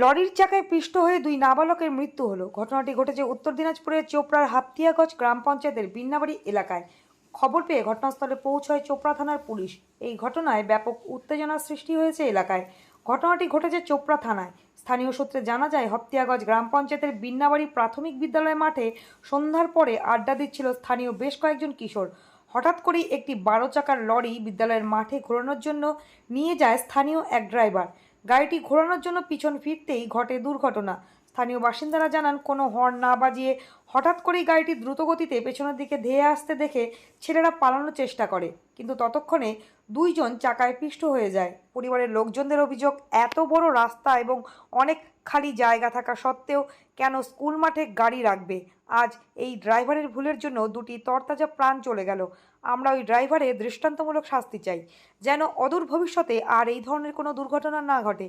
লরির চাকায় পিষ্ট হয়ে দুই নাবালকের মৃত্যু হলো। ঘটনাটি ঘটেছে উত্তর দিনাজপুরের চোপড়ার হাপ্তিয়াগঞ্জ গ্রাম পঞ্চায়েতের বিন্নাবাড়ি এলাকায়। খবর পেয়ে ঘটনাস্থলে পৌঁছয় চোপড়া থানার পুলিশ। এই ঘটনায় ব্যাপক উত্তেজনার সৃষ্টি হয়েছে এলাকায়। ঘটনাটি ঘটেছে চোপড়া থানায়। স্থানীয় সূত্রে জানা যায় হপ্তিয়াগঞ্জ গ্রাম পঞ্চায়েতের বিন্নাবাড়ি প্রাথমিক বিদ্যালয় মাঠে সন্ধ্যার পরে আড্ডা দিচ্ছিল স্থানীয় বেশ কয়েকজন কিশোর। হঠাৎ করেই একটি বারো চাকার লরি বিদ্যালয়ের মাঠে ঘোরানোর জন্য নিয়ে যায় স্থানীয় এক ড্রাইভার। গাড়িটি ঘোরানোর জন্য পিছন ফিরতেই ঘটে দুর্ঘটনা। স্থানীয় বাসিন্দারা জানান, কোনো হর্ন না বাজিয়ে হঠাৎ করেই গাড়িটি দ্রুতগতিতে পেছনের দিকে ধেয়ে আসতে দেখে ছেলেরা পালানোর চেষ্টা করে। কিন্তু ততক্ষণে দুইজন চাকায় পিষ্ট হয়ে যায়। পরিবারের লোকজনদের অভিযোগ, এত বড় রাস্তা এবং অনেক খালি জায়গা থাকা সত্ত্বেও কেন স্কুল মাঠে গাড়ি রাখবে? আজ এই ড্রাইভারের ভুলের জন্য দুটি তরতাজা প্রাণ চলে গেল। আমরা ওই ড্রাইভারের দৃষ্টান্তমূলক শাস্তি চাই, যেন অদূর ভবিষ্যতে আর এই ধরনের কোনো দুর্ঘটনা না ঘটে।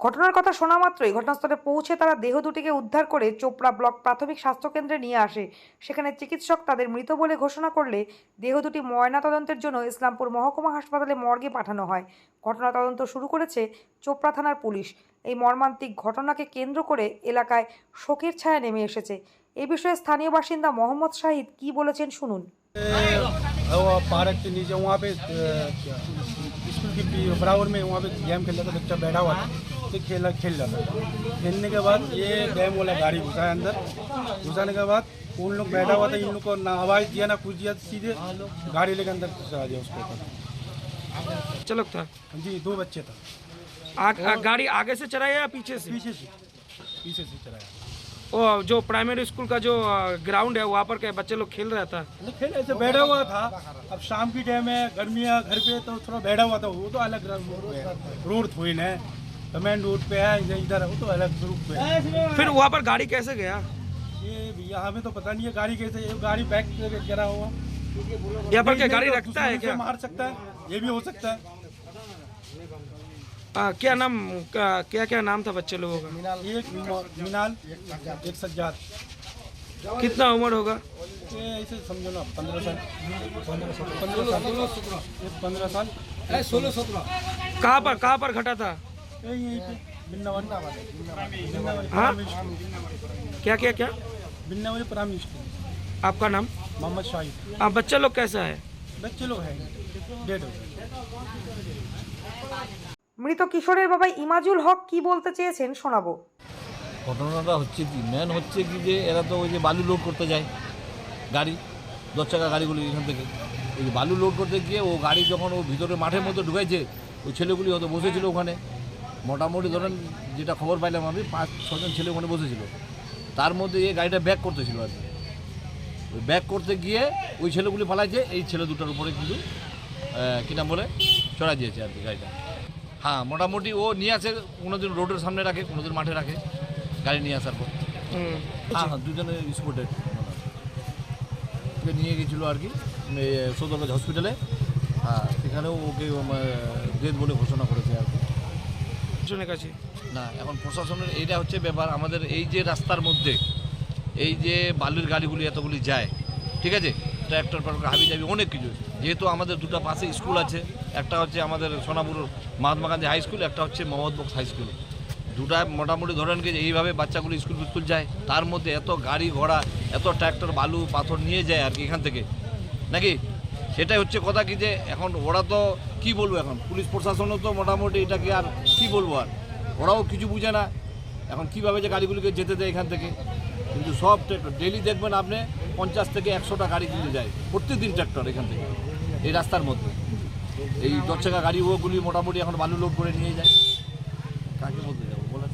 ঘটনার কথা শোনা মাত্রই ঘটনাস্থলে পৌঁছে তারা দেহ দুটিকে উদ্ধার করে চোপড়া ব্লক প্রাথমিক স্বাস্থ্যকেন্দ্রে নিয়ে আসে। সেখানে চিকিৎসক তাদের মৃত বলে ঘোষণা করলে দেহ দুটি ময়নাতদন্তের জন্য ইসলামপুর মহকুমা হাসপাতালে মর্গে পাঠানো হয়। ঘটনা তদন্ত শুরু করেছে চোপড়া থানার পুলিশ। এই মর্মান্তিক ঘটনাকে কেন্দ্র করে এলাকায় শোকের ছায়া নেমে এসেছে এ বিষয়ে স্থানীয় বাসিন্দা মোহাম্মদ শাহিদ কি বলেছেন শুনুন ए, वो पार्क के नीचे वहाँ पे अ, क्या, स्कूल की पी- बराबर में वहाँ पे गेम खेल रहा था बच्चा बैठा हुआ था तो खेला खेल रहा था खेलने के बाद ये गेम वाला गाड़ी घुसा है अंदर घुसाने के बाद उन लोग बैठा हुआ था इन लोग को ना आवाज़ दिया ना कुछ दिया सीधे गाड़ी लेके अंदर घुसा दिया उसको चालक था जी दो बच्चे था आ, आ, गाड़ी आगे से चलाया या पीछे से? पीछे से। पीछे से चलाया। ओ जो प्राइमरी स्कूल का जो ग्राउंड है वहाँ पर क्या बच्चे लोग खेल रहा था? मतलब खेल ऐसे बैठा हुआ था। अब शाम की टाइम है गर्मियाँ घर पे तो थोड़ा बैठा हुआ था वो तो अलग रोड थोड़ी ना है। मेन रोड पे है इधर- वो तो अलग रूट पे फिर वहाँ पर गाड़ी कैसे गया? ये भैया हमें तो पता नहीं है गाड़ी कैसे गाड़ी बैक गिरा हुआ। यहाँ पर क्या गाड़ी तो रखता है क्या? मार सकता है ये भी हो सकता है। आ, क्या नाम का, क्या क्या नाम था बच्चे लोगों का? एक मिनाल एक सज्जाद। कितना उम्र होगा? ऐसे समझो ना पंद्रह साल। पंद्रह साल। पंद्रह साल। एक पंद्रह साल। सोलह सत्रह। कहाँ पर कहाँ पर घटा था? हाँ? क्या क्या क्या? Binnavari primary school. आपका नाम? मोहम्मद शाहिद। आ, बच्चा लोग कैसा है? बच्चे लोग हैं डेढ़। हो মৃত কিশোরের বাবা ইমাজুল হক কি বলতে চেয়েছেন শোনাবো। ঘটনাটা হচ্ছে কি? ম্যান হচ্ছে কি যে এরা তো ওই যে বালু লোড করতে যায় গাড়ি দশ চাকা গাড়িগুলি এখান থেকে। ওই যে বালু লোড করতে গিয়ে ও গাড়ি যখন ও ভিতরে মাঠের মধ্যে ঢুকাইছে ওই ছেলেগুলি হয়তো বসেছিল ওখানে। মোটামুটি ধরেন যেটা খবর পাইলাম আমি পাঁচ ছজন ছেলে ওখানে বসেছিল। তার মধ্যে এই গাড়িটা ব্যাক করতেছিল আর কি। ওই ব্যাক করতে গিয়ে ওই ছেলেগুলি পালাইছে এই ছেলে দুটোর উপরে কিন্তু আহ, কী নাম বলে? চড়া দিয়েছে আর কি গাড়িটা। হ্যাঁ মোটামুটি ও নিয়ে আসে কোনোদিন রোডের সামনে রাখে কোনোদিন মাঠে রাখে গাড়ি নিয়ে আসার পর। হ্যাঁ হ্যাঁ দুজনে স্পোর্টেড ওকে নিয়ে গেছিল আর কি সদরগঞ্জ হসপিটালে হ্যাঁ সেখানেও ওকে ডেথ বলে ঘোষণা করেছে আর কি। কাছে? না এখন প্রশাসনের এইটা হচ্ছে ব্যাপার আমাদের এই যে রাস্তার মধ্যে এই যে বালির গাড়িগুলি এতগুলি যায় ঠিক আছে? ট্র্যাক্টর ফ্যাক্টর হাবি যাবি অনেক কিছু যেহেতু আমাদের দুটো পাশে স্কুল আছে, একটা হচ্ছে আমাদের সোনাপুর মহাত্মা গান্ধী হাই স্কুল, একটা হচ্ছে মোহাম্মদ বক্স হাই স্কুল। দুটা মোটামুটি ধরেন কি এইভাবে বাচ্চাগুলো স্কুল স্কুল যায়, তার মধ্যে এত গাড়ি ঘোড়া, এত ট্র্যাক্টর বালু, পাথর নিয়ে যায় আর কি এখান থেকে। নাকি? সেটাই হচ্ছে কথা কি যে এখন ওরা তো কি বলব এখন? পুলিশ প্রশাসনও তো মোটামুটি এটাকে আর কি বলব আর? ওরাও কিছু বুঝে না। এখন কীভাবে যে গাড়িগুলিকে যেতে দেয় এখান থেকে? কিন্তু সব ট্র্যাক্টর ডেলি দেখবেন আপনি পঞ্চাশ থেকে একশোটা গাড়ি কিনতে যায়। প্রত্যেকদিন ট্র্যাক্টর এখান থেকে এই রাস্তার মধ্যে। এই দশ চাকা গাড়ি ওগুলি মোটামুটি এখন বালু লোড করে নিয়ে যায়। কাকে বলতে যাব বলেন?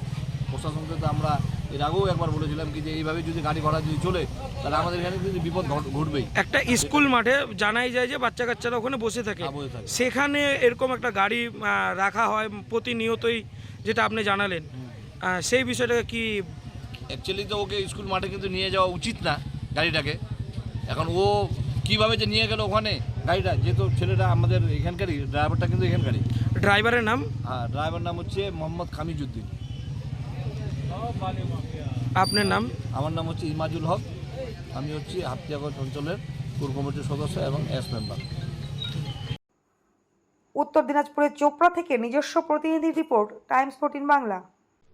প্রশাসনকে তো আমরা এর আগেও একবার বলেছিলাম কি যে এইভাবে যদি গাড়ি ঘোড়া যদি চলে তাহলে আমাদের এখানে কিন্তু বিপদ ঘট- ঘটবেই। একটা স্কুল মাঠে জানাই যায় যে বাচ্চা কাচ্চারা ওখানে বসে থাকে। হ্যাঁ। সেখানে এরকম একটা গাড়ি রাখা হয় প্রতিনিয়তই যেটা আপনি জানালেন। সেই বিষয়টাকে কি অ্যাকচুয়ালি তো ওকে স্কুল মাঠে কিন্তু নিয়ে যাওয়া উচিত না গাড়িটাকে। এখন ও কীভাবে যে নিয়ে গেল ওখানে গাড়িটা যেহেতু ছেলেটা আমাদের এখানকারই ড্রাইভারটা কিন্তু এখানকারই। ড্রাইভারের নাম? হ্যাঁ ড্রাইভার নাম হচ্ছে মোহাম্মদ খামিজুদ্দিন। আপনার নাম? আমার নাম হচ্ছে ইমাজুল হক। আমি হচ্ছি হাতিয়াগঞ্জ অঞ্চলের কোর কমিটির সদস্য এবং এস মেম্বার। উত্তর দিনাজপুরের চোপড়া থেকে নিজস্ব প্রতিনিধি রিপোর্ট টাইমস ফোর্টিন বাংলা।